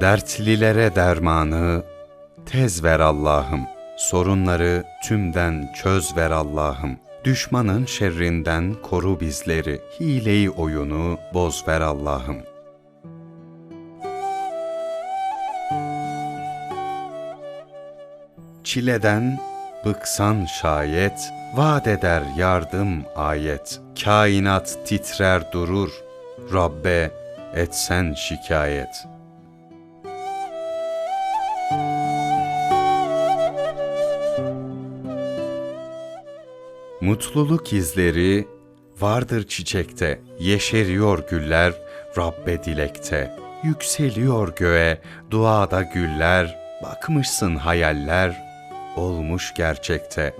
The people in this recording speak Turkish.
Dertlilere dermanı tez ver Allah'ım. Sorunları tümden çöz ver Allah'ım. Düşmanın şerrinden koru bizleri. Hileyi oyunu boz ver Allah'ım. Çileden bıksan şayet, vaat eder yardım ayet. Kainat titrer durur, Rabbe etsen şikayet.'' Mutluluk izleri vardır çiçekte, yeşeriyor güller Rabbe dilekte. Yükseliyor göğe duada güller, bakmışsın hayaller olmuş gerçekte.